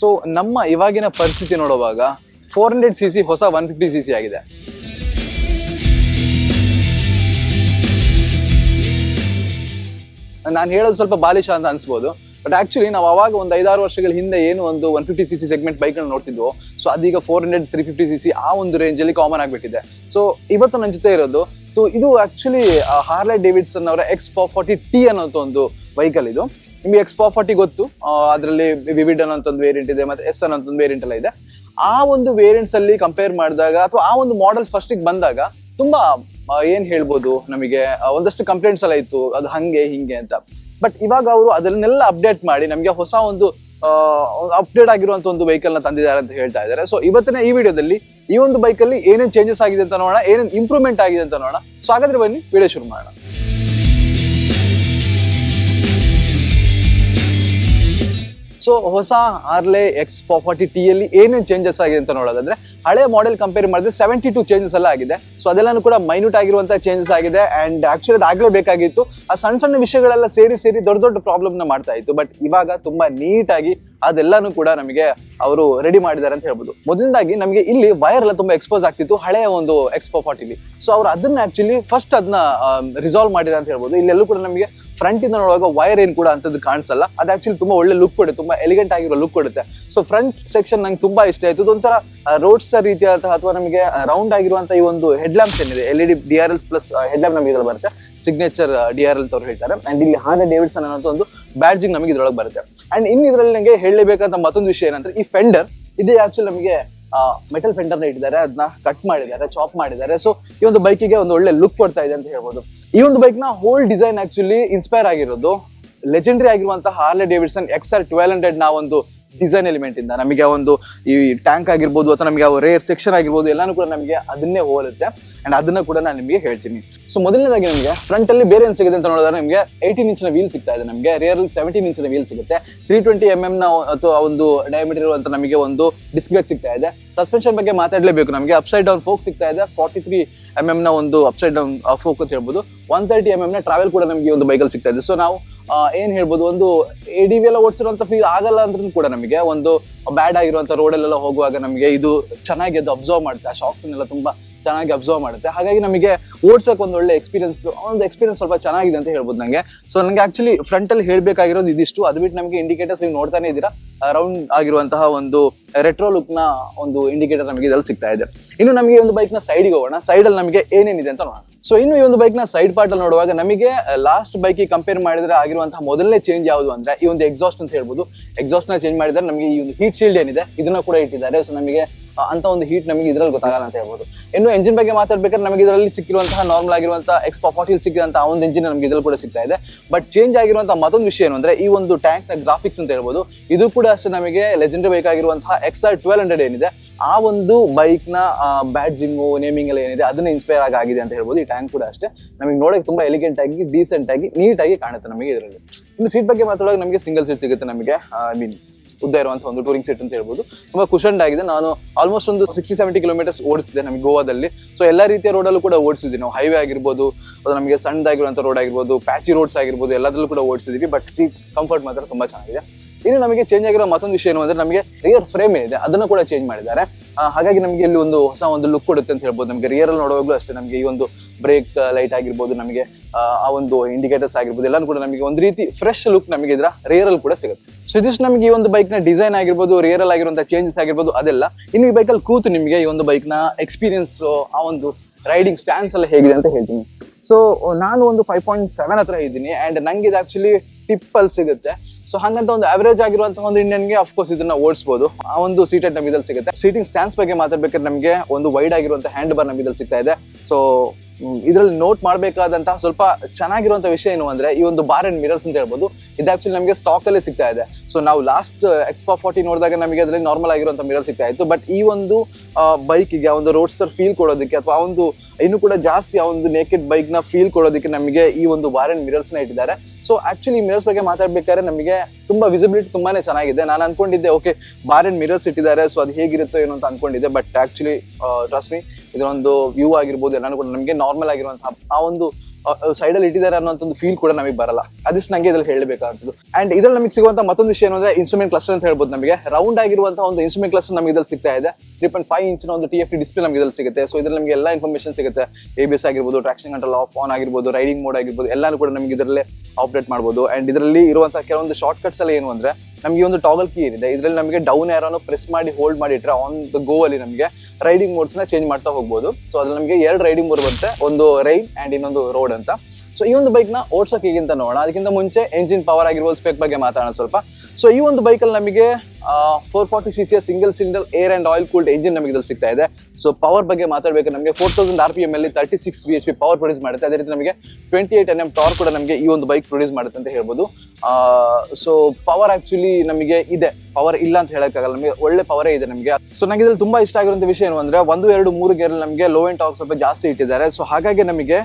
So ನಮ್ಮ ಇವಾಗಿನ ಪರಿಸ್ಥಿತಿ ನೋಡುವಾಗ ಫೋರ್ ಹಂಡ್ರೆಡ್ ಸಿ ಸಿ ಹೊಸ ಒನ್ ಫಿಫ್ಟಿ ಸಿ ಸಿ ಆಗಿದೆ. ನಾನು ಹೇಳೋದು ಸ್ವಲ್ಪ ಬಾಲಿಶ ಅಂತ ಅನ್ಸ್ಬೋದು. ಬಟ್ ಆಕ್ಚುಲಿ ನಾವು ಅವಾಗ ಒಂದು ಐದಾರು ವರ್ಷಗಳ ಹಿಂದೆ ಏನು ಒಂದು one fifty C C segment bike ನೋಡ್ತಿದ್ವು so ಅದೀಗ four hundred three fifty C C ಆ ಒಂದು ರೇಂಜಲ್ಲಿ ಕಾಮನ್ ಆಗಿಬಿಟ್ಟಿದೆ. ಸೊ ಇವತ್ತು ನನ್ನ ಜೊತೆ ಇರೋದು ಸೊ ಇದು ಆಕ್ಚುಲಿ ಹಾರ್ಲೆ ಡೇವಿಡ್ಸನ್ ಅವರ ಎಕ್ಸ್ ಫೋರ್ ಫಾರ್ಟಿ ಟಿ ಅನ್ನೋಂಥ ಒಂದು ವೆಹಿಕಲ್ ಇದು ನಿಮ್ಗೆ ಎಕ್ಸ್ ಫೋರ್ ಫಾರ್ಟಿ ಗೊತ್ತು. ಅದರಲ್ಲಿ ವಿವಿಡ್ ಅಂತ ಒಂದು ವೇರಿಯಂಟ್ ಇದೆ, ಮತ್ತೆ ಎಸ್ ಅನ್ನೋಂಥ ಒಂದು ವೇರಿಯಂಟ್ ಎಲ್ಲ ಇದೆ. ಆ ಒಂದು ವೇರಿಯಂಟ್ಸ್ ಅಲ್ಲಿ ಕಂಪೇರ್ ಮಾಡಿದಾಗ, ಅಥವಾ ಆ ಒಂದು ಮಾಡೆಲ್ ಫಸ್ಟ್ ಬಂದಾಗ, ತುಂಬಾ ಏನ್ ಹೇಳ್ಬೋದು ನಮಗೆ? ಒಂದಷ್ಟು ಕಂಪ್ಲೇಂಟ್ಸ್ ಎಲ್ಲ ಇತ್ತು, ಅದು ಹಂಗೆ, ಹಿಂಗೆ ಅಂತ. ಬಟ್ ಇವಾಗ ಅವರು ಅದನ್ನೆಲ್ಲ ಅಪ್ಡೇಟ್ ಮಾಡಿ, ನಮಗೆ ಹೊಸ ಒಂದು ಅಪ್ಡೇಟ್ ಆಗಿರುವಂತ ಒಂದು ವೆಹಿಕಲ್ನ ತಂದಿದ್ದಾರೆ ಅಂತ ಹೇಳ್ತಾ ಇದ್ದಾರೆ. ಸೊ ಇವತ್ತಿನ ಈ ವಿಡಿಯೋದಲ್ಲಿ ಈ ಒಂದು ಬೈಕ್ ಅಲ್ಲಿ ಏನೇನ್ ಚೇಂಜಸ್ ಆಗಿದೆ ಅಂತ ನೋಡೋಣ, ಏನೇನು ಇಂಪ್ರೂವ್ಮೆಂಟ್ ಆಗಿದೆ ಅಂತ ನೋಡೋಣ. ಸೊ ಹಾಗಾದ್ರೆ ಬನ್ನಿ, ವಿಡಿಯೋ ಶುರು ಮಾಡೋಣ. ಸೊ ಹೊಸ Harley X four forty T ಅಲ್ಲಿ ಏನೇನು ಚೇಂಜಸ್ ಆಗಿದೆ ಅಂತ ನೋಡೋದಾದ್ರೆ, ಹಳೆ ಮಾಡೆಲ್ ಕಂಪೇರ್ ಮಾಡಿದ್ರೆ ಸೆವೆಂಟಿ ಟು ಚೇಂಜಸ್ ಎಲ್ಲ ಆಗಿದೆ. ಸೊ ಅದೆಲ್ಲಾನು ಕೂಡ ಮೈನ್ಯೂಟ್ ಆಗಿರುವಂತಹ ಚೇಂಜಸ್ ಆಗಿದೆ. ಅಂಡ್ ಆಕ್ಚುಲಿ ಅದು ಆಗ್ಲೇ ಬೇಕಾಗಿತ್ತು. ಆ ಸಣ್ಣ ಸಣ್ಣ ವಿಷಯಗಳೆಲ್ಲ ಸೇರಿ ಸೇರಿ ದೊಡ್ಡ ದೊಡ್ಡ ಪ್ರಾಬ್ಲಮ್ನ ಮಾಡ್ತಾ ಇತ್ತು. ಬಟ್ ಇವಾಗ ತುಂಬಾ ನೀಟಾಗಿ ಅದೆಲ್ಲಾನು ಕೂಡ ನಮಗೆ ಅವರು ರೆಡಿ ಮಾಡಿದ್ದಾರೆ ಅಂತ ಹೇಳ್ಬೋದು. ಮೊದಲನೇದಾಗಿ ನಮಗೆ ಇಲ್ಲಿ ವೈರ್ ಎಲ್ಲ ತುಂಬಾ ಎಕ್ಸ್ಪೋಸ್ ಆಗ್ತಿತ್ತು ಹಳೆಯ ಒಂದು ಎಕ್ಸ್ಪೋ ಫಾರ್ಟಿಲಿ ಸೊ ಅವ್ರು ಅದನ್ನ ಆಕ್ಚುಲಿ ಫಸ್ಟ್ ಅದನ್ನ ರಿಸಾಲ್ವ್ ಮಾಡಿದ್ದಾರೆ ಅಂತ ಹೇಳ್ಬೋದು. ಇಲ್ಲೆಲ್ಲೂ ಕೂಡ ನಮಗೆ ಫ್ರಂಟ್ ಇಂದ ನೋಡುವಾಗ ವೈರ್ ಏನು ಕೂಡ ಅಂತದ್ದು ಕಾಣಿಸಲ್ಲ. ಅದು ಆಕ್ಚುಲಿ ತುಂಬಾ ಒಳ್ಳೆ ಲುಕ್ ಕೊಡುತ್ತೆ, ತುಂಬಾ ಎಲಿಗೆಂಟ್ ಆಗಿರೋ ಲುಕ್ ಕೊಡುತ್ತೆ. ಸೊ ಫ್ರಂಟ್ ಸೆಕ್ಷನ್ ನಂಗೆ ತುಂಬಾ ಇಷ್ಟ ಆಯ್ತು. ಇದೊಂಥರ ರೋಡ್ ಸ್ಟಾರ್ ರೀತಿಯಾದಂತಹ ಅಥವಾ ನಮಗೆ ರೌಂಡ್ ಆಗಿರುವಂತಹ ಈ ಒಂದು ಹೆಡ್ ಲ್ಯಾಂಪ್ಸ್ ಏನಿದೆ L E D R Ls plus head lamp ನಮಗೆ ಇದ್ರಲ್ಲಿ ಬರುತ್ತೆ. ಸಿಗ್ನೇಚರ್ ಡಿ ಆರ್ ಎಲ್ ಹೇಳ್ತಾರೆ. ಅಂಡ್ ಇಲ್ಲಿ ಹಾನ ಡೇವಿಡ್ಸನ್ ಅನ್ನೋ ಒಂದು ಬ್ಯಾಡ್ಜಿಂಗ್ ನಮಗೆ ಇದ್ರೊಳಗೆ ಬರುತ್ತೆ. ಅಂಡ್ ಇನ್ನು ಇದರಲ್ಲಿ ನನಗೆ ಹೇಳಲೇಬೇಕಂತ ಮತ್ತೊಂದು ವಿಷಯ ಏನಂದ್ರೆ, ಈ ಫೆಂಡರ್ ಇದೇ ಆಕ್ಚುಲಿ ನಮಗೆ ಮೆಟಲ್ ಫೆಂಡರ್ ಇಟ್ಟಿದ್ದಾರೆ ಅದನ್ನ ಕಟ್ ಮಾಡಿದ್ದಾರೆ ಚಾಪ್ ಮಾಡಿದ್ದಾರೆ. ಸೊ ಈ ಒಂದು ಬೈಕಿಗೆ ಒಂದು ಒಳ್ಳೆ ಲುಕ್ ಕೊಡ್ತಾ ಇದೆ ಅಂತ ಹೇಳ್ಬೋದು. ಈ ಒಂದು ಬೈಕ್ನ ಹೋಲ್ ಡಿಸೈನ್ ಆಕ್ಚುಲಿ ಇನ್ಸ್ಪೈರ್ ಆಗಿರೋದು ಲೆಜೆಂಡರಿ ಆಗಿರುವಂತಹ Harley Davidson X R twelve ಹಂಡ್ರೆಡ್ನ ಒಂದು ಡಿಸೈನ್ ಎಲಿಮೆಂಟ್ ಇಂದ. ನಮಗೆ ಒಂದು ಈ ಟ್ಯಾಂಕ್ ಆಗಿರ್ಬೋದು, ಅಥವಾ ನಮಗೆ ರೇರ್ ಸೆಕ್ಷನ್ ಆಗಿರ್ಬೋದು, ಎಲ್ಲಾನು ಕೂಡ ನಮಗೆ ಅದನ್ನೇ ಹೋಲುತ್ತೆ. ಅಂಡ್ ಅದನ್ನ ಕೂಡ ನಾನು ನಿಮಗೆ ಹೇಳ್ತೀನಿ. ಸೊ ಮೊದಲನೇದಾಗಿ ನಮಗೆ ಫ್ರಂಟ್ ಅಲ್ಲಿ ಬೇರೆ ಏನ್ ಸಿಗುತ್ತೆ ಅಂತ ನೋಡಿದ್ರೆ ನಿಮಗೆ ಏಯ್ಟೀನ್ ಇಂಚಿನ ವೀಲ್ ಸಿಗ್ತಾ ಇದೆ. ನಮಗೆ ರೇರ್ ಸೆವೆಂಟೀನ್ ಇಂಚಿನ ವೀಲ್ ಸಿಗುತ್ತೆ. ತ್ರೀ ಟ್ವೆಂಟಿ ಎಂ ಎಂ ನ ಅಥವಾ ಒಂದು ಡಯಾಮೀಟರ್ ಇರುವಂತ ನಮಗೆ ಒಂದು ಡಿಸ್ಕ್ ಬ್ರೇಕ್ ಸಿಗ್ತಾ ಇದೆ. ಸಸ್ಪೆನ್ಷನ್ ಬಗ್ಗೆ ಮಾತಾಡಲೇಬೇಕು ನಮಗೆ. ಅಪ್ಸೈಡ್ ಡೌನ್ ಫೋಕ್ ಸಿಗ್ತಾ ಇದೆ. ಫಾರ್ಟಿ ತ್ರೀ ಎಂ ಎಂ ನ ಒಂದು ಅಪ್ಸೈಡ್ ಡೌನ್ ಫೋಕ್ ಅಂತ ಹೇಳ್ಬೋದು. ಒನ್ ತರ್ಟಿ ಎಂ ಎಂ ನ ಟ್ರಾವೆಲ್ ಕೂಡ ನಮಗೆ ಒಂದು ಬೈಕಲ್ಲಿ ಸಿಗ್ತಾ ಇದೆ. ಸೊ ನಾವು ಏನ್ ಹೇಳ್ಬೋದು, ಒಂದು ಎ ಡಿ ವಿ ಎಲ್ಲ ಓಡಿಸಿರುವಂತ ಫೀಲ್ ಆಗಲ್ಲ ಅಂದ್ರೂ ಕೂಡ ನಮಗೆ ಒಂದು ಬ್ಯಾಡ್ ಆಗಿರುವಂತ ರೋಡಲ್ಲೆಲ್ಲ ಹೋಗುವಾಗ ನಮಗೆ ಇದು ಚೆನ್ನಾಗಿ ಅದು ಅಬ್ಸರ್ವ್ ಮಾಡುತ್ತೆ ಆ ಶಾಕ್ಸ್ ಎಲ್ಲ ತುಂಬಾ ಚೆನ್ನಾಗಿ ಅಬ್ಸರ್ವ್ ಮಾಡುತ್ತೆ. ಹಾಗಾಗಿ ನಮಗೆ ಓಡ್ಸೋಕೆ ಒಂದು ಒಳ್ಳೆ ಎಕ್ಸ್ಪೀರಿಯನ್ಸ್ ಒಂದು ಎಕ್ಸ್ಪೀರಿಯನ್ಸ್ ಸ್ವಲ್ಪ ಚೆನ್ನಾಗಿದೆ ಅಂತ ಹೇಳ್ಬೋದು ನಂಗೆ. ಸೊ ನನಗೆ ಆಕ್ಚುಲಿ ಫ್ರಂಟ್ ಅಲ್ಲಿ ಹೇಳ್ಬೇಕಾಗಿರೋದು ಇದಿಷ್ಟು. ಅದು ಬಿಟ್ಟು ನಮಗೆ ಇಂಡಿಕೇಟರ್ಸ್ ನೀವು ನೋಡ್ತಾನೆ ಇದ್ದೀರಾ? ರೌಂಡ್ ಆಗಿರುವಂತಹ ಒಂದು ರೆಟ್ರೋ ಲುಕ್ನ ಒಂದು ಇಂಡಿಕೇಟರ್ ನಮಗೆ ಇದರಲ್ಲಿ ಸಿಗ್ತಾ ಇದೆ. ಇನ್ನು ನಮಗೆ ಒಂದು ಬೈಕ್ನ ಸೈಡ್ಗೆ ಹೋಗೋಣ. ಸೈಡ್ ಅಲ್ಲಿ ನಮಗೆ ಏನೇನಿದೆ ಅಂತ ನೋಡೋಣ. ಸೊ ಇನ್ನು ಈ ಒಂದು ಬೈಕ್ನ ಸೈಡ್ ಪಾರ್ಟ್ ಅಲ್ಲಿ ನೋಡುವಾಗ ನಮಗೆ ಲಾಸ್ಟ್ ಬೈಕ್ ಕಂಪೇರ್ ಮಾಡಿದ್ರೆ ಆಗಿರುವಂತಹ ಮೊದಲನೇ ಚೇಂಜ್ ಯಾವುದು ಅಂದ್ರೆ ಈ ಒಂದು ಎಕ್ಸಾಸ್ಟ್ ಅಂತ ಹೇಳ್ಬೋದು. ಎಕ್ಸಾಸ್ಟ್ನ ಚೇಂಜ್ ಮಾಡಿದ್ರೆ ನಮಗೆ ಈ ಒಂದು ಹೀಟ್ ಶೀಲ್ಡ್ ಏನಿದೆ, ಇದನ್ನ ಕೂಡ ಇಟ್ಟಿದ್ದಾರೆ. ಸೊ ನಮಗೆ ಅಂತ ಒಂದು ಹೀಟ್ ನಮಗೆ ಇದ್ರಲ್ಲಿ ಗೊತ್ತಾಗಲ್ಲ ಅಂತ ಹೇಳ್ಬೋದು. ಇನ್ನು ಎಂಜಿನ್ ಬಗ್ಗೆ ಮಾತಾಡ್ಬೇಕಾದ್ರೆ ನಮಗೆ ಇದರಲ್ಲಿ ಸಿಕ್ಕಿರುವಂತಹ ನಾರ್ಮಲ್ ಆಗಿರುವಂತಹ ಎಕ್ಸ್ ಫಾರ್ಟಿಲ್ ಸಿಕ್ಕಿದಂತಹ ಒಂದು ಎಂಜಿನ್ ನಮಗೆ ಇದ್ರಲ್ಲಿ ಕೂಡ ಸಿಗ್ತಾ ಇದೆ. ಬಟ್ ಚೇಂಜ್ ಆಗಿರುವಂತಹ ಮತ್ತೊಂದು ವಿಷಯ ಏನು ಅಂದ್ರೆ ಈ ಒಂದು ಟ್ಯಾಂಕ್ನ ಗ್ರಾಫಿಕ್ಸ್ ಅಂತ ಹೇಳ್ಬೋದು. ಇದು ಕೂಡ ಅಷ್ಟೇ ನಮಗೆ ಲೆಜೆಂಡ್ ಬೈಕ್ ಆಗಿರುವಂತಹ ಎಕ್ಸ್ ಆರ್ ಟ್ವೆಲ್ ಹಂಡ್ರೆಡ್ ಏನಿದೆ. ಆ ಒಂದು ಬೈಕ್ನ ಬ್ಯಾಡ್ಜಿಂಗು ನೇಮಿಂಗ್ ಎಲ್ಲ ಏನಿದೆ, ಅದನ್ನ ಇನ್ಸ್ಪೈರ್ ಆಗಿ ಆಗಿದೆ ಅಂತ ಹೇಳ್ಬೋದು. ಈ ಟ್ಯಾಂಕ್ ಕೂಡ ಅಷ್ಟೇ. ನಮಗೆ ನೋಡಕ್ಕೆ ತುಂಬಾ ಎಲಿಗೆಂಟ್ ಆಗಿ ಡೀಸೆಂಟ್ ಆಗಿ ನೀಟ್ ಆಗಿ ಕಾಣುತ್ತೆ ನಮಗೆ ಇದರಲ್ಲಿ. ಇನ್ನು ಸೀಟ್ ಬಗ್ಗೆ ಮಾತಾಡುವಾಗ ನಮಗೆ ಸಿಂಗಲ್ ಸೀಟ್ ಸಿಗುತ್ತೆ ನಮಗೆ ಐ ಮೀನ್ ಉದ್ದ ಇರುವಂತ ಒಂದು ಟೂರಿಂಗ್ ಸೀಟ್ ಅಂತ ಹೇಳ್ಬೋದು. ತುಂಬಾ ಕುಶಂಡ್ ಆಗಿದೆ. ನಾನು ಆಲ್ಮೋಸ್ಟ್ ಒಂದು ಸಿಕ್ಸ್ಟಿ ಸೆವೆಂಟಿ ಕಿಲೋಮೀಟರ್ಸ್ ಓಡಿಸಿದೆ ನಮಗೆ ಗೋವಾದಲ್ಲಿ. ಸೊ ಎಲ್ಲ ರೀತಿಯ ರೋಡಲ್ಲೂ ಕೂಡ ಓಡಿಸಿದ್ವಿ. ನಾವು ಹೈವೇ ಆಗಿರ್ಬೋದು ಅದು ನಮಗೆ ಸಣ್ಣದಾಗಿರುವಂಥ ರೋಡ್ ಆಗಿರ್ಬೋದು ಪ್ಯಾಚಿ ರೋಡ್ಸ್ ಆಗಿರ್ಬೋದು, ಎಲ್ಲದರಲ್ಲೂ ಕೂಡ ಓಡಿಸಿದ್ವಿ. ಬಟ್ ಸೀಟ್ ಕಂಫರ್ಟ್ ಮಾತ್ರ ತುಂಬಾ ಚೆನ್ನಾಗಿದೆ. ಇನ್ನು ನಮಗೆ ಚೇಂಜ್ ಆಗಿರೋ ಮತ್ತೊಂದು ವಿಷಯ ಏನು ಅಂದ್ರೆ, ನಮಗೆ ರಿಯರ್ ಫ್ರೇಮ್ ಏನಿದೆ, ಅದನ್ನು ಕೂಡ ಚೇಂಜ್ ಮಾಡಿದ್ದಾರೆ. ಹಾಗಾಗಿ ನಮಗೆ ಇಲ್ಲಿ ಒಂದು ಹೊಸ ಒಂದು ಲುಕ್ ಕೊಡುತ್ತೆ ಅಂತ ಹೇಳ್ಬೋದು. ನಮಗೆ ರಿಯರ್ ಅಲ್ಲಿ ನೋಡುವಾಗಲೂ ಅಷ್ಟೇ ನಮಗೆ ಈ ಒಂದು ಬ್ರೇಕ್ ಲೈಟ್ ಆಗಿರ್ಬೋದು ನಮಗೆ ಆ, ಒಂದು ಇಂಡಿಕೇಟರ್ಸ್ ಆಗಿರ್ಬೋದು ಎಲ್ಲಾನು ಕೂಡ ನಮಗೆ ಒಂದು ರೀತಿ ಫ್ರೆಶ್ ಲುಕ್ ನಮಗೆ ಇದರ ರಿಯರ್ ಅಲ್ಲಿ ಕೂಡ ಸಿಗುತ್ತೆ. ಸೊ ಇದಿಷ್ಟು ನಮಗೆ ಈ ಒಂದು ಬೈಕ್ನ ಡಿಸೈನ್ ಆಗಿರ್ಬೋದು ರಿಯರ್ ಅಲ್ಲಿ ಆಗಿರುವಂತಹ ಚೇಂಜಸ್ ಆಗಿರ್ಬೋದು ಅದೆಲ್ಲ. ಇನ್ನು ಈ ಬೈಕಲ್ಲಿ ಕೂತು ನಿಮಗೆ ಈ ಒಂದು ಬೈಕ್ನ ಎಕ್ಸ್ಪೀರಿಯನ್ಸ್ ಆ ಒಂದು ರೈಡಿಂಗ್ ಸ್ಟ್ಯಾನ್ಸ್ ಎಲ್ಲ ಹೇಗಿದೆ ಅಂತ ಹೇಳ್ತೀನಿ. ಸೊ ನಾನು ಒಂದು ಫೈವ್ ಪಾಯಿಂಟ್ ಸೆವೆನ್ ಹತ್ರ ಇದ್ದೀನಿ ಅಂಡ್ ನಂಗೆ ಇದು ಆಕ್ಚುಲಿ ಟಿಪ್ ಅಲ್ಲಿ ಸಿಗುತ್ತೆ. ಸೊ ಹಂಗಂತ ಒಂದು ಅವರೇಜ್ ಆಗಿರುವಂತಹ ಒಂದು ಇಂಡಿಯನ್ಗೆ ಅಫ್ಕೋರ್ಸ್ ಇದನ್ನ ಓಡಿಸಬಹುದು ಆ ಒಂದು ಸೀಟೆಡ್ ನಮಗೆ ಇದ್ರಲ್ಲಿ ಸಿಗುತ್ತೆ. ಸೀಟಿಂಗ್ ಸ್ಟ್ಯಾಂಡ್ಸ್ ಬಗ್ಗೆ ಮಾತಾಡ್ಬೇಕಾದ್ರೆ ನಮಗೆ ಒಂದು ವೈಡ್ ಆಗಿರುವಂತಹ ಹ್ಯಾಂಡ್ ಬಾರ್ ನಮಗೆ ಇದ್ರಲ್ಲಿ ಸಿಗ್ತಾ ಇದೆ. ಸೊ ಇದರಲ್ಲಿ ನೋಟ್ ಮಾಡಬೇಕಾದಂತಹ ಸ್ವಲ್ಪ ಚೆನ್ನಾಗಿರುವಂತ ವಿಷಯ ಏನು ಅಂದ್ರೆ, ಈ ಒಂದು ಬಾರ್ ಅಂಡ್ ಮಿರರ್ಸ್ ಅಂತ ಹೇಳ್ಬೋದು, ಇದು ಆಕ್ಚುಲಿ ನಮಗೆ ಸ್ಟಾಕ್ ಅಲ್ಲಿ ಸಿಗ್ತಾ ಇದೆ. ಸೊ ನಾವು ಲಾಸ್ಟ್ ಎಕ್ಸ್ಪಾ ಫಾರ್ಟಿ ನೋಡಿದಾಗ ನಮಗೆ ಅದರಲ್ಲಿ ನಾರ್ಮಲ್ ಆಗಿರುವಂತ ಮಿರರ್ ಸಿಗ್ತಾ ಇತ್ತು. ಬಟ್ ಈ ಒಂದು ಬೈಕಿಗೆ ಒಂದು ರೋಡ್ ಸ್ಟರ್ ಫೀಲ್ ಕೊಡೋದಕ್ಕೆ ಅಥವಾ ಒಂದು, ಇನ್ನು ಕೂಡ ಜಾಸ್ತಿ ಆ ಒಂದು ನೇಕೆಡ್ ಬೈಕ್ನ ಫೀಲ್ ಕೊಡೋದಕ್ಕೆ ನಮಗೆ ಈ ಒಂದು ಬಾರ್ ಅಂಡ್ ಮಿರರ್ಸ್ನ ಇಟ್ಟಿದ್ದಾರೆ. ಸೊ ಆಕ್ಚುಲಿ ಮಿರರ್ಸ್ ಬಗ್ಗೆ ಮಾತಾಡ್ಬೇಕಾದ್ರೆ ನಮಗೆ ತುಂಬಾ ವಿಸಿಬಿಲಿಟಿ ತುಂಬಾನೇ ಚೆನ್ನಾಗಿದೆ. ನಾನು ಅನ್ಕೊಂಡಿದ್ದೆ ಓಕೆ ಬಾರ್ ಅಂಡ್ ಮಿರರ್ಸ್ ಇಟ್ಟಿದ್ದಾರೆ ಸೊ ಅದು ಹೇಗಿರುತ್ತೋ ಏನೋ ಅಂತ ಅನ್ಕೊಂಡಿದ್ದೆ ಬಟ್ ಆಕ್ಚುಲಿ ಟ್ರಸ್ಟ್ ಮೀ ಇದೊಂದು ವ್ಯೂ ಆಗಿರ್ಬೋದು, ಎಲ್ಲಾನು ಕೂಡ ನಮಗೆ ನಾರ್ಮಲ್ ಆಗಿರುವಂತಹ ಆ ಒಂದು ಸೈಡಲ್ಲಿ ಇಟ್ಟಿದ್ದಾರೆ ಅನ್ನೋ ಒಂದು ಫೀಲ್ ಕೂಡ ನಮಗೆ ಬರಲ್ಲ. ಅದಿಷ್ಟು ನಂಗೆ ಇದ್ರಲ್ಲಿ ಹೇಳಬೇಕಾಗ್ತದ್ದು. ಅಂಡ್ ಇದ್ರಲ್ಲಿ ನಮಗೆ ಸಿಗುವಂತ ಮತ್ತೊಂದು ವಿಷಯ ಏನಂದ್ರೆ ಇನ್ಸ್ಟ್ರೂಮೆಂಟ್ ಕ್ಲಸ್ಟರ್ ಅಂತ ಹೇಳ್ಬೋದು ನಮಗೆ. ರೌಂಡ್ ಆಗಿರುವಂತಹ ಒಂದು ಇನ್ಸ್ಟ್ರೂಮೆಂಟ್ ಕ್ಲಸ್ಟರ್ ನಮಗೆ ಇದ್ರಲ್ಲಿ ಸಿಗ್ತಾ ಇದೆ. ತ್ರೀ ಪಾಯಿಂಟ್ ಫೈವ್ ಇಂಚಿನ ಒಂದು ಟಿ ಎಫ್ ಟಿ ಡಿಸ್ಪ್ಲೇ ನಮಗೆ ಇದ್ರಲ್ಲಿ ಸಿಗುತ್ತೆ. ಸೊ ಇದರಲ್ಲಿ ನಮಗೆ ಎಲ್ಲ ಇನ್ಫಾರ್ಮೇಷನ್ ಸಿಗುತ್ತೆ. ಎ ಬಿ ಎಸ್ ಆಗಿರ್ಬೋದು ಟ್ರಾಕ್ಷನ್ ಕಂಟ್ರೋಲ್ ಆಫ್ ಆನ್ ಆಗಿರ್ಬೋದು ರೈಡಿಂಗ್ ಮೋಡ್ ಆಗಿರ್ಬೋದು, ಎಲ್ಲಾನು ಕೂಡ ನಮಗೆ ಇದರಲ್ಲೇ ಆಪರೇಟ್ ಮಾಡ್ಬೋದು. ಅಂಡ್ ಇದರಲ್ಲಿ ಇರುವಂತಹ ಕೆಲವೊಂದು ಶಾರ್ಟ್ ಕಟ್ಸ್ ಎಲ್ಲ ಏನು ಅಂದ್ರೆ, ನಮಗೆ ಒಂದು ಟಾಗಲ್ ಕೀ ಏನಿದೆ, ಇದರಲ್ಲಿ ನಮಗೆ ಡೌನ್ ಏರೋನು ಪ್ರೆಸ್ ಮಾಡಿ ಹೋಲ್ಡ್ ಮಾಡಿ ಇಟ್ರೆ ಆನ್ ದ ಗೋ ಅಲ್ಲಿ ನಮಗೆ ರೈಡಿಂಗ್ ಮೋಡ್ಸ್ನ ಚೇಂಜ್ ಮಾಡ್ತಾ ಹೋಗ್ಬೋದು. ಸೊ ಅದ್ರಲ್ಲಿ ನಮಗೆ ಎರಡು ರೈಡಿಂಗ್ ಮೋಡ್ ಬರುತ್ತೆ, ಒಂದು ರೈನ್ ಅಂಡ್ ಇನ್ನೊಂದು ರೋಡ್ ಅಂತ. ಸೊ ಈ ಒಂದು ಬೈಕ್ನ ಓಡ್ಸೋಕೆ ಹೇಗಿಂತ ನೋಡೋಣ? ಅದಕ್ಕಿಂತ ಮುಂಚೆ ಎಂಜಿನ್ ಪವರ್ ಆಗಿರ್ಬೋದು ಸ್ಪೆಕ್ ಬಗ್ಗೆ ಮಾತಾಡೋಣ ಸ್ವಲ್ಪ. ಸೊ ಈ ಒಂದು ಬೈಕಲ್ಲಿ ನಮಗೆ ಫೋರ್ ಫಾರ್ಟಿ ಸಿ ಸಿಯ single single air and oil cooled engine ನಮಗೆ ಇದ್ರಲ್ಲಿ ಸಿಗ್ತಾ ಇದೆ. ಸೊ ಪವರ್ ಬಗ್ಗೆ ಮಾತಾಡಬೇಕು ನಮಗೆ four thousand R P M ಅಲ್ಲಿ thirty six B H P power produce ಮಾಡುತ್ತೆ. ಅದೇ ರೀತಿ ನಮಗೆ twenty eight N M torque ಕೂಡ ನಮಗೆ ಈ ಒಂದು ಬೈಕ್ ಪ್ರೊಡ್ಯೂಸ್ ಮಾಡುತ್ತೆ ಅಂತ ಹೇಳ್ಬೋದು. ಸೊ ಪವರ್ ಆಕ್ಚುಲಿ ನಮಗೆ ಇದೆ. ಪವರ್ ಇಲ್ಲ ಅಂತ ಹೇಳೋಕ್ಕಾಗಲ್ಲ. ನಮಗೆ ಒಳ್ಳೆ ಪವರೇ ಇದೆ ನಮಗೆ. ಸೊ ನನಗೆ ಇದ್ರಲ್ಲಿ ತುಂಬಾ ಇಷ್ಟ ಆಗಿರುವಂಥ ವಿಷಯ ಏನು ಅಂದರೆ, ಒಂದು, ಎರಡು, ಮೂರು ಗೇರ್ ನಮಗೆ ಲೋ ಎಂಡ್ ಟಾಕ್ ಸ್ವಲ್ಪ ಜಾಸ್ತಿ ಇಟ್ಟಿದ್ದಾರೆ. ಸೊ ಹಾಗಾಗಿ ನಮಗೆ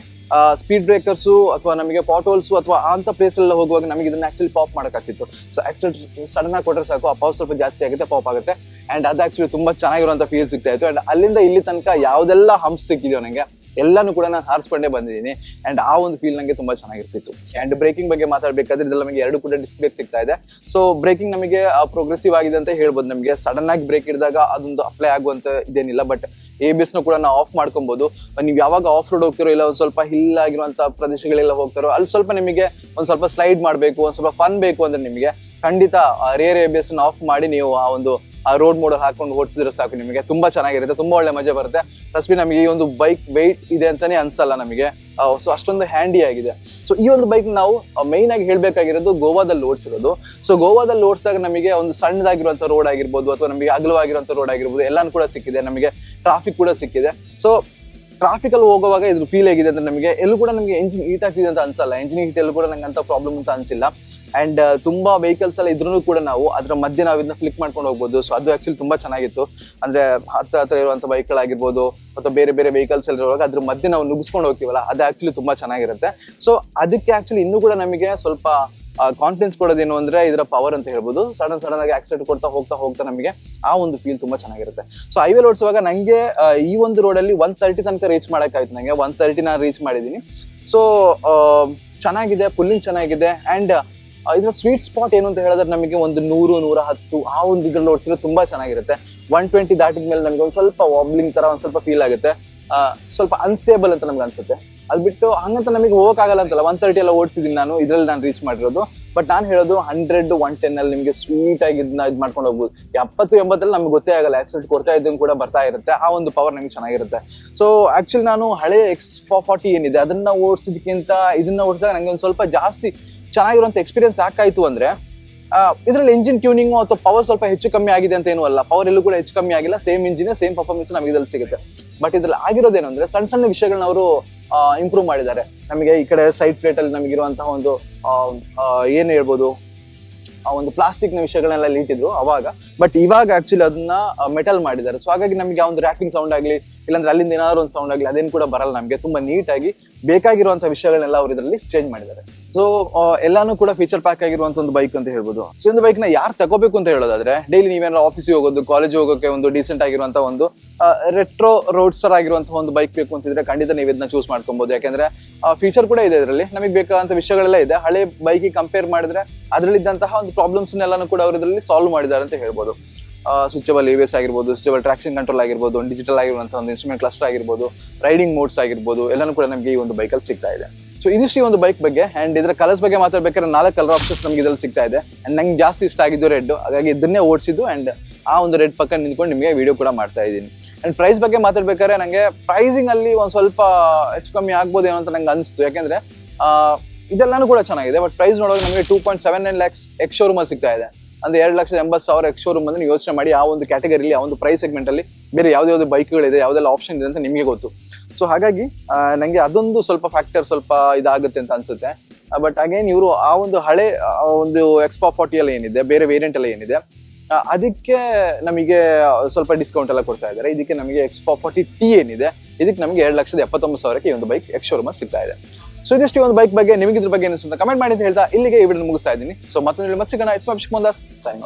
ಸ್ಪೀಡ್ ಬ್ರೇಕರ್ಸ್ ಅಥವಾ ನಮಗೆ ಪಾಟೋಲ್ಸ್ ಅಥವಾ ಅಂತ ಪ್ಲೇಸ್ ಎಲ್ಲ ಹೋಗುವಾಗ ನಮಗೆ ಇದನ್ನ ಆಕ್ಚುಲಿ ಪಾಪ್ ಮಾಡಕ್ಕಾಗ್ತಿತ್ತು. ಸೊ ಆಕ್ಸಿಡೆಂಟ್ ಸಡನ್ ಆಗಿ ಕೊಟ್ಟರೆ ಸಾಕು, ಆ ಪವರ್ ಸ್ವಲ್ಪ ಜಾಸ್ತಿ ಆಗುತ್ತೆ ಪಾಪ್ ಆಗುತ್ತೆ. ಅಂಡ್ ಅದು ಆಕ್ಚುಲಿ ತುಂಬಾ ಚೆನ್ನಾಗಿರುವಂಥ ಫೀಲ್ ಸಿಗ್ತಾ ಇತ್ತು. ಅಂಡ್ ಅಲ್ಲಿಂದ ಇಲ್ಲಿ ತನಕ ಯಾವುದೆಲ್ಲ ಹಂಪ್ಸ್ ಸಿಕ್ಕಿದೆಯೋ ನನಗೆ ಎಲ್ಲಾನು ಕೂಡ ನಾನು ಹಾರಿಸ್ಕೊಂಡೇ ಬಂದಿದ್ದೀನಿ. ಅಂಡ್ ಆ ಒಂದು ಫೀಲ್ ನಂಗೆ ತುಂಬಾ ಚೆನ್ನಾಗಿರ್ತಿತ್ತು. ಅಂಡ್ ಬ್ರೇಕಿಂಗ್ ಬಗ್ಗೆ ಮಾತಾಡಬೇಕಾದ್ರೆ ಇದ್ರಲ್ಲಿ ನಮಗೆ ಎರಡು ಕೂಡ ಬ್ರೇಕ್ ಸಿಗ್ತಾ ಇದೆ. ಸೊ ಬ್ರೇಕಿಂಗ್ ನಮಗೆ ಪ್ರೋಗ್ರೆಸಿವ್ ಆಗಿದೆ ಅಂತ ಹೇಳ್ಬೋದು ನಮಗೆ. ಸಡನ್ ಆಗಿ ಬ್ರೇಕ್ ಹಿಡಿದಾಗ ಅದೊಂದು ಅಪ್ಲೈ ಆಗುವಂತ ಇದೇನಿಲ್ಲ. ಬಟ್ ಎ ನ ಕೂಡ ನಾವು ಆಫ್ ಮಾಡ್ಕೊಬಹುದು ನೀವು ಯಾವಾಗ ಆಫ್ ರೋಡ್ ಹೋಗ್ತಿರೋ ಇಲ್ಲ ಒಂದು ಸ್ವಲ್ಪ ಹಿಲ್ ಆಗಿರುವಂತ ಪ್ರದೇಶಗಳೆಲ್ಲ ಹೋಗ್ತಾರೋ, ಅಲ್ಲಿ ಸ್ವಲ್ಪ ನಿಮಗೆ ಒಂದು ಸ್ವಲ್ಪ ಸ್ಲೈಡ್ ಮಾಡಬೇಕು, ಒಂದು ಸ್ವಲ್ಪ ಫನ್ ಬೇಕು ಅಂದ್ರೆ ನಿಮಗೆ ಖಂಡಿತ ರೇರ್ ಎ ಆಫ್ ಮಾಡಿ ನೀವು ಆ ಒಂದು ಆ ರೋಡ್ ಮೋಡ್ ಹಾಕೊಂಡು ಓಡಿಸಿದ್ರೆ ಸಾಕು ನಿಮಗೆ. ತುಂಬಾ ಚೆನ್ನಾಗಿರುತ್ತೆ, ತುಂಬಾ ಒಳ್ಳೆ ಮಜಾ ಬರುತ್ತೆ. ತಸ್ಬಿ ನಮಗೆ ಈ ಒಂದು ಬೈಕ್ ವೆಯ್ಟ್ ಇದೆ ಅಂತಾನೆ ಅನ್ಸಲ್ಲ ನಮಗೆ. ಸೊ ಅಷ್ಟೊಂದು ಹ್ಯಾಂಡಿ ಆಗಿದೆ. ಸೊ ಈ ಒಂದು ಬೈಕ್ ನಾವು ಮೈನ್ ಆಗಿ ಹೇಳಬೇಕಾಗಿರೋದು ಗೋವಾದಲ್ಲಿ ಓಡಿಸಿರೋದು. ಸೊ ಗೋವಾದಲ್ಲಿ ಓಡಿಸಿದಾಗ ನಮಗೆ ಒಂದು ಸಣ್ಣದಾಗಿರುವಂಥ ರೋಡ್ ಆಗಿರ್ಬೋದು, ಅಥವಾ ನಮಗೆ ಅಗಲವಾಗಿರುವಂತ ರೋಡ್ ಆಗಿರ್ಬೋದು, ಎಲ್ಲಾನು ಕೂಡ ಸಿಕ್ಕಿದೆ. ನಮಗೆ ಟ್ರಾಫಿಕ್ ಕೂಡ ಸಿಕ್ಕಿದೆ. ಸೊ ಟ್ರಾಫಿಕ್ ಅಲ್ಲಿ ಹೋಗುವಾಗ ಇದ್ರ ಫೀಲ್ ಆಗಿದೆ ಅಂದ್ರೆ ನಮಗೆ ಎಲ್ಲೂ ಕೂಡ ನಮಗೆ ಎಂಜಿನ್ ಹೀಟ್ ಆಗ್ತಿದೆ ಅಂತ ಅನ್ಸಲ್ಲ. ಎಂಜಿನ್ ಹೀಟ್ ಎಲ್ಲೂ ಕೂಡ ನಂಗೆ ಅಂತ ಪ್ರಾಬ್ಲಮ್ ಅಂತ ಅನ್ಸಿಲ್ಲ. ಅಂಡ್ ತುಂಬಾ ವೆಹಿಕಲ್ಸ್ ಎಲ್ಲ ಇದ್ರೂ ಕೂಡ ನಾವು ಅದರ ಮಧ್ಯೆ ನಾವು ಇದನ್ನ ಕ್ಲಿಕ್ ಮಾಡ್ಕೊಂಡು ಹೋಗ್ಬೋದು. ಸೊ ಅದು ಆಕ್ಚುಲಿ ತುಂಬಾ ಚೆನ್ನಾಗಿತ್ತು. ಅಂದ್ರೆ ಹತ್ರ ಹತ್ರ ಇರುವಂತ ಆಗಿರ್ಬೋದು ಅಥವಾ ಬೇರೆ ಬೇರೆ ವೆಹಿಕಲ್ಸ್ ಇರುವಾಗ ಅದ್ರ ಮಧ್ಯೆ ನಾವು ನುಗ್ಸ್ಕೊಂಡು ಹೋಗ್ತೀವಲ್ಲ, ಅದು ಆಕ್ಚುಲಿ ತುಂಬಾ ಚೆನ್ನಾಗಿರುತ್ತೆ. ಸೊ ಅದಕ್ಕೆ ಆಕ್ಚುಲಿ ಇನ್ನೂ ಕೂಡ ನಮಗೆ ಸ್ವಲ್ಪ ಕಾನ್ಫಿಡೆನ್ಸ್ ಕೊಡೋದೇನು ಅಂದ್ರೆ ಇದರ ಪವರ್ ಅಂತ ಹೇಳ್ಬೋದು. ಸಡನ್ ಸಡನ್ ಆಗಿ ಆಕ್ಸಿಡೆಂಟ್ ಕೊಡ್ತಾ ಹೋಗ್ತಾ ಹೋಗ್ತಾ ನಮಗೆ ಆ ಒಂದು ಫೀಲ್ ತುಂಬಾ ಚೆನ್ನಾಗಿರುತ್ತೆ. ಸೊ ಹೈವೇಲ್ ಓಡಿಸುವಾಗ ನಂಗೆ ಈ ಒಂದು ರೋಡಲ್ಲಿ ಒನ್ ತರ್ಟಿ ತನಕ ರೀಚ್ ಮಾಡೋಕ್ಕಾಯ್ತು ನಂಗೆ. ಒನ್ ತರ್ಟಿ ನಾನು ರೀಚ್ ಮಾಡಿದ್ದೀನಿ ಸೊ ಚೆನ್ನಾಗಿದೆ ಪುಲ್ಲಿಂಗ್ ಚೆನ್ನಾಗಿದೆ ಅಂಡ್ ಇದರ ಸ್ವೀಟ್ ಸ್ಪಾಟ್ ಏನು ಅಂತ ಹೇಳಿದ್ರೆ ನಮಗೆ ಒಂದು ನೂರು, ನೂರ ಹತ್ತು ಆ ಒಂದು ಇದ್ರಲ್ಲಿ ಓಡಿಸಿದ್ರೆ ತುಂಬಾ ಚೆನ್ನಾಗಿರುತ್ತೆ. ಒನ್ ಟ್ವೆಂಟಿ ದಾಟಿದ ಮೇಲೆ ನಮಗೆ ಒಂದು ಸ್ವಲ್ಪ ವಾಬ್ಲಿಂಗ್ ತರ ಒಂದು ಸ್ವಲ್ಪ ಫೀಲ್ ಆಗುತ್ತೆ. ಸ್ವಲ್ಪ ಅನ್ಸ್ಟೇಬಲ್ ಅಂತ ನಮ್ಗೆ ಅನ್ಸುತ್ತೆ. ಅದ್ ಬಿಟ್ಟು ಹಂಗಂತ ನಮಗೆ ಹೋಗಕ್ಕಾಗಲ್ಲ ಅಂತಲ್ಲ. ಒನ್ ತರ್ಟಿ ಎಲ್ಲ ಓಡಿಸಿದೀನಿ ನಾನು. ಇದ್ರಲ್ಲಿ ನಾನು ರೀಚ್ ಮಾಡಿರೋದು. ಬಟ್ ನಾನು ಹೇಳೋದು ಹಂಡ್ರೆಡ್ ಒನ್ ಟೆನ್ ಅಲ್ಲಿ ನಿಮಗೆ ಸ್ವೀಟ್ ಆಗಿ ಇದನ್ನ ಇದು ಮಾಡ್ಕೊಂಡು ಹೋಗ್ಬೋದು. ಎಪ್ಪತ್ತು ಎಂಬತ್ತಲ್ಲಿ ನಮ್ಗೆ ಗೊತ್ತೇ ಆಗಲ್ಲ. ಆಕ್ಸಿಡೆಂಟ್ ಕೊಡ್ತಾ ಇದ್ದಂಗೆ ಕೂಡ ಬರ್ತಾ ಇರುತ್ತೆ. ಆ ಒಂದು ಪವರ್ ನಮಗೆ ಚೆನ್ನಾಗಿರುತ್ತೆ. ಸೊ ಆಕ್ಚುಲಿ ನಾನು ಹಳೆ ಎಕ್ಸ್ ಫಾರ್ಟಿ ಏನಿದೆ, ಅದನ್ನ ಓಡಿಸಿದಕ್ಕಿಂತ ಇದನ್ನ ಓಡಿಸಿದಾಗ ನಂಗೆ ಒಂದು ಸ್ವಲ್ಪ ಜಾಸ್ತಿ ಚೆನ್ನಾಗಿರುವಂತ ಎಕ್ಸ್ಪೀರಿಯನ್ಸ್ ಯಾಕಾಯ್ತು ಅಂದ್ರೆ ಇದರಲ್ಲಿ ಇಂಜಿನ್ ಟ್ಯೂನಿಂಗ್ ಅಥವಾ ಪವರ್ ಸ್ವಲ್ಪ ಹೆಚ್ಚು ಕಮ್ಮಿ ಆಗಿದೆ ಅಂತ ಏನೂ ಅಲ್ಲ ಪವರ್ ಎಲ್ಲೂ ಕೂಡ ಹೆಚ್ಚು ಕಮ್ಮಿ ಆಗಿಲ್ಲ ಸೇಮ್ ಇಂಜಿನ್ ಸೇಮ್ ಪರ್ಫಾರ್ಮೆನ್ಸ್ ನಮಗೆ ಇದ್ರಲ್ಲಿ ಸಿಗುತ್ತೆ. ಬಟ್ ಇದ್ರಲ್ಲಿ ಆಗಿರೋದೇನು ಅಂದ್ರೆ, ಸಣ್ಣ ಸಣ್ಣ ವಿಷಯಗಳನ್ನ ಅವರು ಇಂಪ್ರೂವ್ ಮಾಡಿದ್ದಾರೆ. ನಮಗೆ ಈ ಕಡೆ ಸೈಡ್ ಪ್ಲೇಟ್ ಅಲ್ಲಿ ನಮಗಿರುವಂತಹ ಒಂದು ಏನು ಹೇಳ್ಬೋದು, ಆ, ಒಂದು ಪ್ಲಾಸ್ಟಿಕ್ನ ವಿಷಯಗಳನ್ನೆಲ್ಲ ಇಟ್ಟಿದ್ರು ಅವಾಗ. ಬಟ್ ಇವಾಗ ಆಕ್ಚುಲಿ ಅದನ್ನ ಮೆಟಲ್ ಮಾಡಿದ್ದಾರೆ. ಸೊ ಹಾಗಾಗಿ ನಮಗೆ ಒಂದು ರ್ಯಾಪಿಂಗ್ ಸೌಂಡ್ ಆಗ್ಲಿ ಇಲ್ಲಾಂದ್ರೆ ಅಲ್ಲಿಂದ ಏನಾದ್ರು ಒಂದು ಸೌಂಡ್ ಆಗಲಿ, ಅದೇನು ಕೂಡ ಬರಲ್ಲ ನಮಗೆ. ತುಂಬಾ ನೀಟಾಗಿ ಬೇಕಾಗಿರುವಂತಹ ವಿಷಯಗಳನ್ನೆಲ್ಲ ಅವರು ಇದರಲ್ಲಿ ಚೇಂಜ್ ಮಾಡಿದ್ದಾರೆ. ಸೊ ಎಲ್ಲಾನು ಕೂಡ ಫೀಚರ್ ಪ್ಯಾಕ್ ಆಗಿರುವಂತ ಒಂದು ಬೈಕ್ ಅಂತ ಹೇಳ್ಬೋದು. ಸೊ ಒಂದು ಬೈಕ್ನ ಯಾರು ತಗೋಬೇಕು ಅಂತ ಹೇಳೋದಾದ್ರೆ ಡೈಲಿ ನೀವೇನಾದ್ರು ಆಫೀಸಿಗೆ ಹೋಗೋದು ಕಾಲೇಜ್ ಹೋಗೋಕೆ ಒಂದು ಡೀಸೆಂಟ್ ಆಗಿರುವಂತ ಒಂದು ರೆಟ್ರೋ ರೋಡ್ಸ್ಟರ್ ಆಗಿರುವಂತಹ ಒಂದು ಬೈಕ್ ಬೇಕು ಅಂತಿದ್ರೆ ಖಂಡಿತ ನೀವು ಇದನ್ನ ಚೂಸ್ ಮಾಡ್ಕೊಬಹುದು ಯಾಕಂದ್ರೆ ಫೀಚರ್ ಕೂಡ ಇದೆ ಇದರಲ್ಲಿ. ನಮಗೆ ಬೇಕಾದಂತ ವಿಷಯಗಳೆಲ್ಲ ಇದೆ. ಹಳೆ ಬೈಕಿಗೆ ಕಂಪೇರ್ ಮಾಡಿದ್ರೆ ಅದರಲ್ಲಿದ್ದಂತಹ ಒಂದು ಪ್ರಾಬ್ಲಮ್ಸ್ ಕೂಡ ಅವರು ಇದರಲ್ಲಿ ಸಾಲ್ವ್ ಮಾಡಿದ್ದಾರೆ ಅಂತ ಹೇಳ್ಬೋದು. ಸ್ವಿಚಬಲ್ ಎಸ್ ಆಗಿರ್ಬೋದು ಸ್ವಿಚಬಲ್ ಟ್ರಾಕ್ಷನ್ ಕಂಟ್ರೋಲ್ ಆಗಿರ್ಬೋದು ಡಿಜಿಟಲ್ ಆಗಿರುವಂತಹ ಒಂದು ಇನ್ಸ್ಟ್ರೂಮೆಂಟ್ ಕ್ಲಸ್ಟರ್ ಆಗಿರ್ಬೋದು ರೈಡಿಂಗ್ ಮೋಡ್ಸ್ ಆಗಿರ್ಬೋದು, ಎಲ್ಲಾನು ಕೂಡ ನಮಗೆ ಈ ಒಂದು ಬೈಕಲ್ಲಿ ಸಿಗ್ತಾ ಇದೆ. ಸೊ ಇದಿಷ್ಟು ಈ ಒಂದು ಬೈಕ್ ಬಗ್ಗೆ ಅಂಡ್ ಇದರ ಕಲರ್ಸ್ ಬಗ್ಗೆ ಮಾತಾಡ್ಬೇಕಾದ್ರೆ ನಾಲ್ಕು ಕಲರ್ ಆಪ್ಷನ್ಸ್ ನಮಗೆ ಇದರಲ್ಲಿ ಸಿಗ್ತಾ ಇದೆ. ಅಂಡ್ ನಂಗೆ ಜಾಸ್ತಿ ಇಷ್ಟ ಆಗಿದ್ದು ರೆಡ್ ಹಾಗಾಗಿ ಇದನ್ನೇ ಓಡಿಸಿದ್ದು ಅಂಡ್ ಆ ಒಂದು ರೆಡ್ ಪಕ್ಕ ನಿಂತ್ಕೊಂಡು ನಿಮಗೆ ವಿಡಿಯೋ ಕೂಡ ಮಾಡ್ತಾ ಇದ್ದೀನಿ. ಅಂಡ್ ಪ್ರೈಸ್ ಬಗ್ಗೆ ಮಾತಾಡ್ಬೇಕಾದ್ರೆ ನನಗೆ ಪ್ರೈಸಿಂಗ್ ಅಲ್ಲಿ ಒಂದು ಸ್ವಲ್ಪ ಹೆಚ್ಚು ಕಮ್ಮಿ ಆಗ್ಬೋದೇನೋ ಅಂತ ನಂಗೆ ಅನಿಸ್ತು. ಯಾಕೆಂದ್ರೆ ಇದೆಲ್ಲಾನು ಕೂಡ ಚೆನ್ನಾಗಿದೆ. ಬಟ್ ಪ್ರೈಸ್ ನೋಡೋದು ನಮಗೆ two point seven nine lakhs ex ಶೋರೂಮಲ್ಲಿ ಸಿಗ್ತಾ ಇದೆ. ಅಂದ್ರೆ ಎರಡು ಲಕ್ಷದ ಎಂಬತ್ತು ಸಾವಿರ ಎಕ್ಸ್ ಶೋರೂಮ್ ಅಂದ್ರೆ ಯೋಚನೆ ಮಾಡಿ ಆ ಒಂದು ಕ್ಯಾಟಗರಿಲಿ ಆ ಒಂದು ಪ್ರೈಸ್ ಸೆಗ್ಮೆಂಟ್ ಅಲ್ಲಿ ಬೇರೆ ಯಾವ್ದು ಬೈಕ್ಗಳಿದೆ, ಯಾವ್ದೆಲ್ಲ ಆಪ್ಷನ್ ಇದೆ ಅಂತ ನಿಮಗೆ ಗೊತ್ತು. ಸೊ ಹಾಗಾಗಿ ನನಗೆ ನಂಗೆ ಅದೊಂದು ಸ್ವಲ್ಪ ಫ್ಯಾಕ್ಟರ್ ಸ್ವಲ್ಪ ಇದಾಗುತ್ತೆ ಅಂತ ಅನ್ಸುತ್ತೆ. ಬಟ್ ಅಗೇನ್ ಇವರು ಆ ಒಂದು ಹಳೆ ಒಂದು ಎಕ್ಸ್ಪಾ ಫಾರ್ಟಿ ಎಲ್ಲ ಏನಿದೆ, ಬೇರೆ ವೇರಿಯಂಟ್ ಎಲ್ಲ ಏನಿದೆ ಅದಕ್ಕೆ ನಮಗೆ ಸ್ವಲ್ಪ ಡಿಸ್ಕೌಂಟ್ ಎಲ್ಲ ಕೊಡ್ತಾ ಇದ್ದಾರೆ. ಇದಕ್ಕೆ ನಮಗೆ ಎಕ್ಸ್ಪಾ ಫಾರ್ಟಿ ಟಿ ಏನಿದೆ, ಇದಕ್ಕೆ ನಮಗೆ ಎರಡು ಲಕ್ಷದ ಎಪ್ಪತ್ತೊಂಬತ್ತು ಸಾವಿರಕ್ಕೆ ಈ ಒಂದು ಬೈಕ್ ಎಕ್ಸ್ ಶೋರೂಮ್ ಸಿಗ್ತಾ ಇದೆ. ಸೊ ಇದಿಷ್ಟು ಒಂದು ಬೈಕ್ ಬಗ್ಗೆ, ನಿಮಗೆ ಬಗ್ಗೆ ಏನು ಕಮೆಂಟ್ ಮಾಡಿ ಅಂತ ಹೇಳ್ತಾ ಇಲ್ಲಿಗೆ ಈ ವಿಡಿಯೋ ಮುಗಿಸ್ತಾ ಇದ್ದೀನಿ. ಸೊ ಮತ್ತೊಂದು ಮತ್ತೆ ಸಿಗೋಣ. It's Abhishek ಮಂದಾಸ್ sign